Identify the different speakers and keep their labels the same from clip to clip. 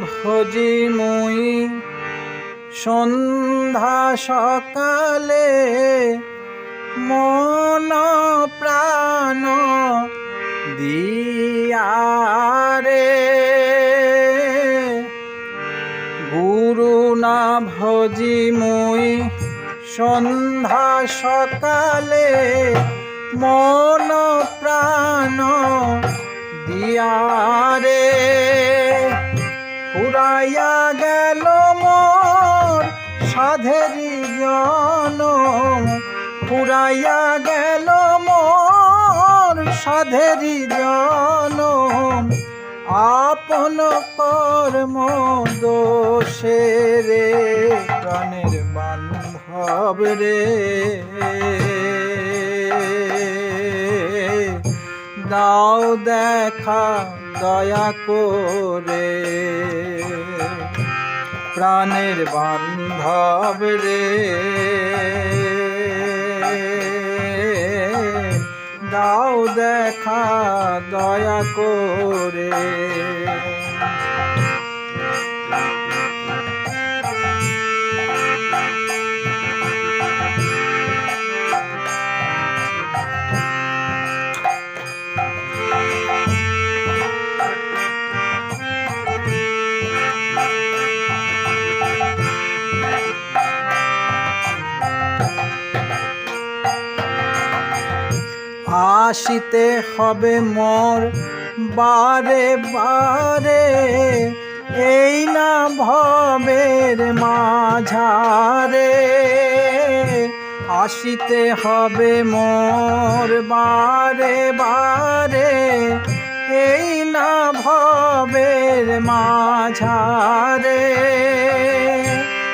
Speaker 1: খোঁজি মুই। সন্ধ্যা সকালে মন প্রাণ দিয়ারে। গুরু না ভজি মুই। সন্ধ্যা সকালে মন প্রাণ দিয়ারে। ফুরাইয়া গেল মোর সাধের জন। পুরাইয়া গেল মোর সাধের জন। আপন কর্ম দোষে রে, প্রাণের বান্ধব রে। দাও দেখা দয়া করে। প্রাণের বান্ধব রে। দাও দেখা দয়া করে। আসিতে হবে মোর। বারে বারে, এই না ভবের মাঝারে। আসিতে হবে মোর। বারে বারে, এই না ভবের মাঝারে।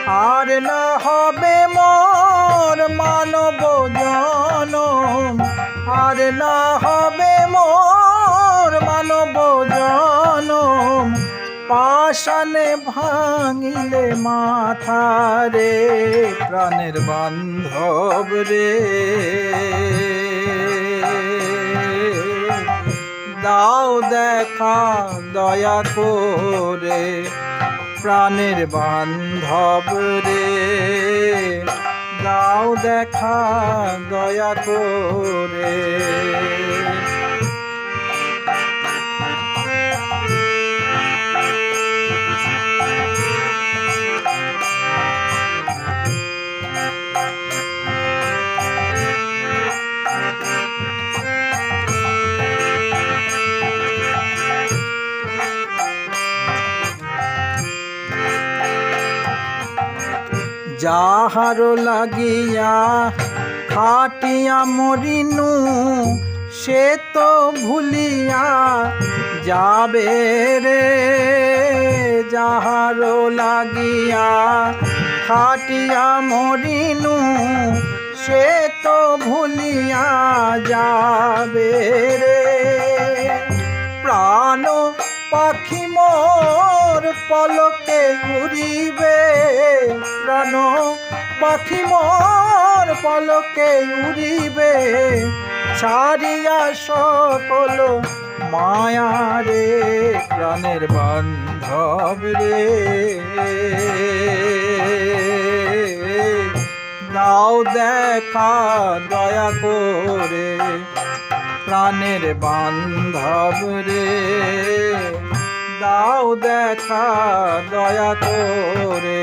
Speaker 1: আর না হবে মোর মানব জনম। আর না হবে মোর মানব জনম পাশানে ভাঙিলে মাথারে প্রাণের বান্ধব রে। দাও দেখা দয়া করে প্রাণের বান্ধব রে। দাও দেখা দয়া করে। যাহার লাগিয়া খাটিয়া মরিনু, সে তো ভুলিয়া যাবে রে। যাহার লাগিয়া খাটিয়া মরিনু, সে তো ভুলিয়া যাবে রে। প্রাণ পাখি মোর পলকে উড়িবে প্রাণ পাখি মোর পলকে উড়িবে, ছাড়িয়া সকল মায়া রে, প্রাণের বান্ধব রে। দাও দেখা, দয়া করে, প্রাণের বান্ধব রে। দাও দেখা, দয়া করে